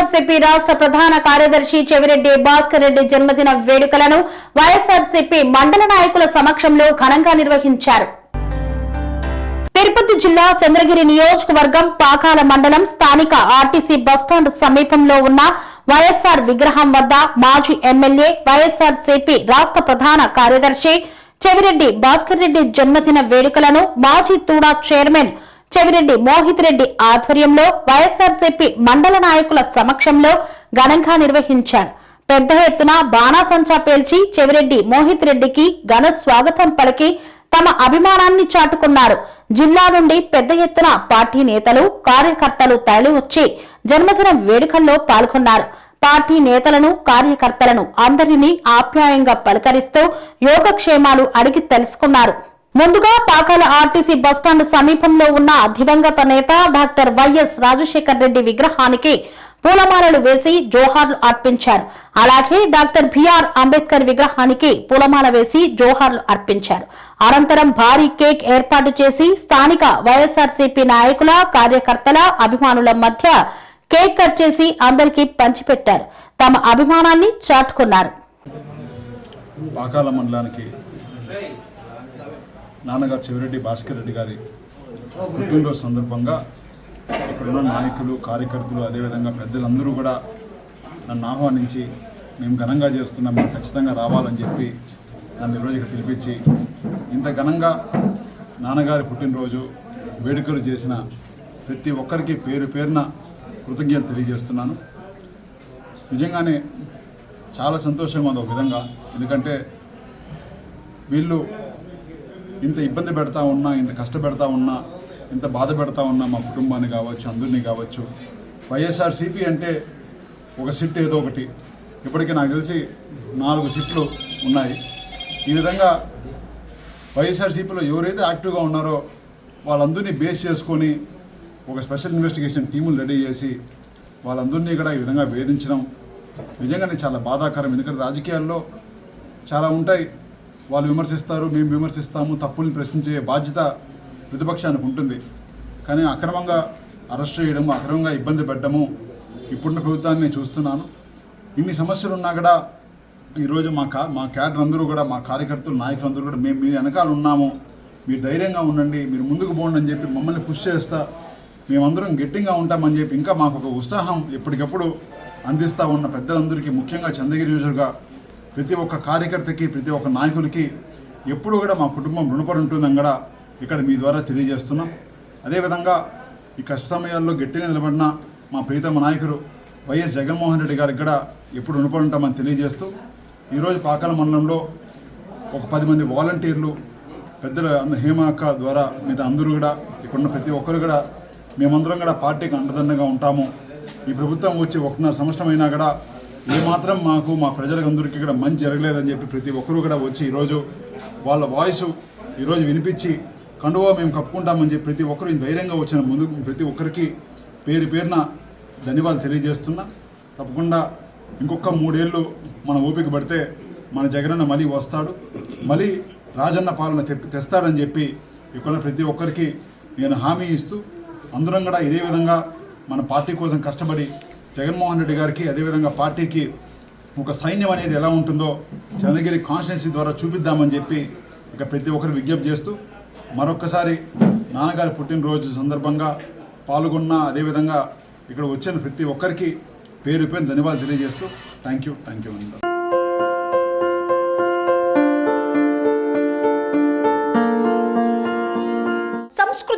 వైఎస్ఆర్సీపీ రాష్ట్ర ప్రధాన కార్యదర్శి చెవిరెడ్డి భాస్కర్ రెడ్డి జన్మదిన వేడుకలను వైఎస్ఆర్సీపీ మండల నాయకుల సమక్షంలో ఘనంగా నిర్వహించారు. తిరుపతి జిల్లా చంద్రగిరి నియోజకవర్గం పాకాల మండలం స్థానిక ఆర్టీసీ బస్టాండ్ సమీపంలో ఉన్న వైఎస్ఆర్ విగ్రహం వద్ద మాజీ ఎమ్మెల్యే వైఎస్ఆర్సీపీ రాష్ట్ర ప్రధాన కార్యదర్శి చెవిరెడ్డి భాస్కర్ రెడ్డి జన్మదిన వేడుకలను మాజీ తూడా చైర్మన్ చెవిరెడ్డి మోహిత్ రెడ్డి ఆధ్వర్యంలో వైఎస్ఆర్సీపీ మండల నాయకుల సమక్షంలో ఘనంగా నిర్వహించారు. పెద్ద ఎత్తున బాణాసంచా పేల్చి చెవిరెడ్డి మోహిత్ రెడ్డికి ఘన స్వాగతం పలికి తమ అభిమానాన్ని చాటుకున్నారు. జిల్లా నుండి పెద్ద ఎత్తున పార్టీ నేతలు కార్యకర్తలు తరలివచ్చి జన్మదిన వేడుకల్లో పాల్గొన్నారు. పార్టీ నేతలను కార్యకర్తలను అందరినీ ఆప్యాయంగా పలకరిస్తూ యోగక్షేమాలు అడిగి తెలుసుకున్నారు. ముందుగా పాకాల ఆర్టీసీ బస్టాండ్ సమీపంలో ఉన్న దివంగత నేత డాక్టర్ వైఎస్ రాజశేఖర్ రెడ్డి విగ్రహానికి పూలమాలలు వేసి జోహార్లు అర్పించారు. అలాగే డాక్టర్ బిఆర్ అంబేద్కర్ విగ్రహానికి పూలమాల వేసి జోహార్లు అర్పించారు. అనంతరం భారీ కేక్ ఏర్పాటు చేసి స్థానిక వైఎస్ఆర్సీపీ నాయకుల కార్యకర్తల అభిమానుల మధ్య కేక్ కట్ చేసి అందరికీ పంచిపెట్టారు. తమ అభిమానాన్ని చాటుకున్నారు. నాన్నగారు చెవిరెడ్డి భాస్కర్ రెడ్డి గారి పుట్టినరోజు సందర్భంగా ఇక్కడున్న నాయకులు కార్యకర్తలు అదేవిధంగా పెద్దలందరూ కూడా నన్ను ఆహ్వానించి మేము ఘనంగా చేస్తున్నాం మీరు ఖచ్చితంగా రావాలని చెప్పి నన్ను ఈరోజు ఇక్కడ పిలిపించి ఇంత ఘనంగా నాన్నగారి పుట్టినరోజు వేడుకలు చేసిన ప్రతి ఒక్కరికి పేరు పేరున కృతజ్ఞతలు తెలియజేస్తున్నాను. నిజంగానే చాలా సంతోషంగా ఉంది ఒక విధంగా. ఎందుకంటే వీళ్ళు ఇంత ఇబ్బంది పెడతా ఉన్నా ఇంత కష్టపెడతా ఉన్నా ఇంత బాధ పెడతా ఉన్నా మా కుటుంబాన్ని కావచ్చు అందరినీ కావచ్చు. వైఎస్ఆర్సీపీ అంటే ఒక సిట్ ఏదో ఒకటి. ఇప్పటికీ నాకు తెలిసి నాలుగు సిట్లు ఉన్నాయి. ఈ విధంగా వైఎస్ఆర్సీపీలో ఎవరైతే యాక్టివ్గా ఉన్నారో వాళ్ళందరినీ బేస్ చేసుకొని ఒక స్పెషల్ ఇన్వెస్టిగేషన్ టీములు రెడీ చేసి వాళ్ళందరినీ కూడా ఈ విధంగా వేధించడం నిజంగానే చాలా బాధాకరం. ఎందుకంటే రాజకీయాల్లో చాలా ఉంటాయి. వాళ్ళు విమర్శిస్తారు మేము విమర్శిస్తాము తప్పుల్ని ప్రశ్నించే బాధ్యత ప్రతిపక్షానికి ఉంటుంది. కానీ అక్రమంగా అరెస్ట్ చేయడము అక్రమంగా ఇబ్బంది పెట్టడము ఇప్పుడున్న ప్రభుత్వాన్ని నేను చూస్తున్నాను. ఇన్ని సమస్యలు ఉన్నా కూడా ఈరోజు మా కా మా క్యాడర్ అందరూ కూడా మా కార్యకర్తలు నాయకులందరూ కూడా మేము మీ వెనకాల ఉన్నాము. మీరు ధైర్యంగా ఉండండి మీరు ముందుకు పోండి అని చెప్పి మమ్మల్ని పుష్ చేస్తా మేమందరం గట్టిగా ఉంటామని చెప్పి ఇంకా మాకు ఒక ఉత్సాహం ఎప్పటికప్పుడు అందిస్తూ ఉన్న పెద్దలందరికీ ముఖ్యంగా చంద్రగిరి యూజర్గా ప్రతి ఒక్క కార్యకర్తకి ప్రతి ఒక్క నాయకులకి ఎప్పుడు కూడా మా కుటుంబం రుణపడి ఉంటుందని కూడా ఇక్కడ మీ ద్వారా తెలియజేస్తున్నాం. అదేవిధంగా ఈ కష్ట సమయాల్లో గట్టిగా నిలబడిన మా ప్రీతమ నాయకుడు వైఎస్ జగన్మోహన్ రెడ్డి గారికి కూడా ఎప్పుడు రుణపడి ఉంటామని తెలియజేస్తూ ఈరోజు పాకాల మండలంలో ఒక పది మంది వాలంటీర్లు పెద్దల అంద- హేమ అక్క ద్వారా మీద అందరూ కూడా ఇక్కడున్న ప్రతి ఒక్కరు కూడా మేమందరం కూడా పార్టీకి అండదండగా ఉంటాము. ఈ ప్రభుత్వం వచ్చి ఒకటిన్నర సంవత్సరం అయినా కూడా ఏమాత్రం మాకు మా ప్రజలందరికీ ఇక్కడ మంచి జరగలేదని చెప్పి ప్రతి ఒక్కరూ కూడా వచ్చి ఈరోజు వాళ్ళ వాయిస్ ఈరోజు వినిపించి కండువా మేము కప్పుకుంటామని చెప్పి ప్రతి ఒక్కరు ధైర్యంగా వచ్చిన ముందు ప్రతి ఒక్కరికి పేరు పేరున ధన్యవాదాలు తెలియజేస్తున్నా. తప్పకుండా ఇంకొక మూడేళ్ళు మన ఓపిక పడితే మన జగనన్న మళ్ళీ వస్తాడు. మళ్ళీ రాజన్న పాలన తెప్పి తెస్తాడని చెప్పి ఇక్కడ ప్రతి ఒక్కరికి నేను హామీ ఇస్తూ అందరం కూడా ఇదే విధంగా మన పార్టీ కోసం కష్టపడి జగన్మోహన్ రెడ్డి గారికి అదేవిధంగా పార్టీకి ఒక సైన్యం అనేది ఎలా ఉంటుందో చంద్రగిరి కాన్స్టిట్యున్సీ ద్వారా చూపిద్దామని చెప్పి ఇక ప్రతి ఒక్కరు విజ్ఞప్తి చేస్తూ మరొక్కసారి నాన్నగారి పుట్టినరోజు సందర్భంగా పాల్గొన్న అదేవిధంగా ఇక్కడ వచ్చిన ప్రతి ఒక్కరికి పేరు పేరు ధన్యవాదాలు తెలియజేస్తూ థ్యాంక్ యూ థ్యాంక్ యూ అండి సంస్కృతి